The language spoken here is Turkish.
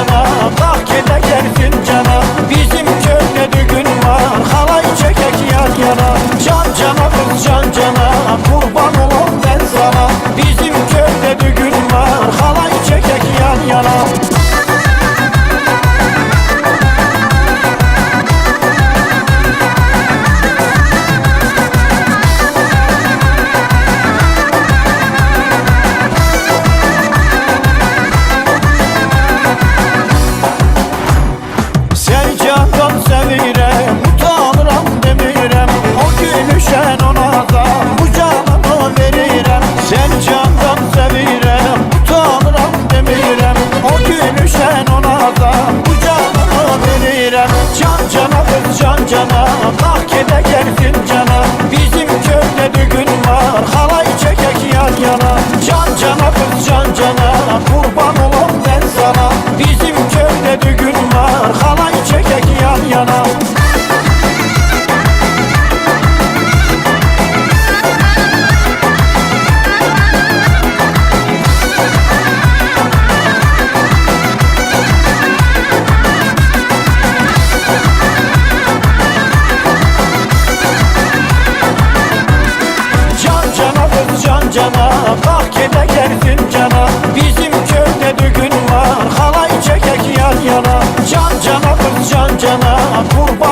Acaba Erzincan'a Bak hele Erzincan'a Bizim köyde düğün var Halay çekek yan yana. Can cana kız can cana Kurban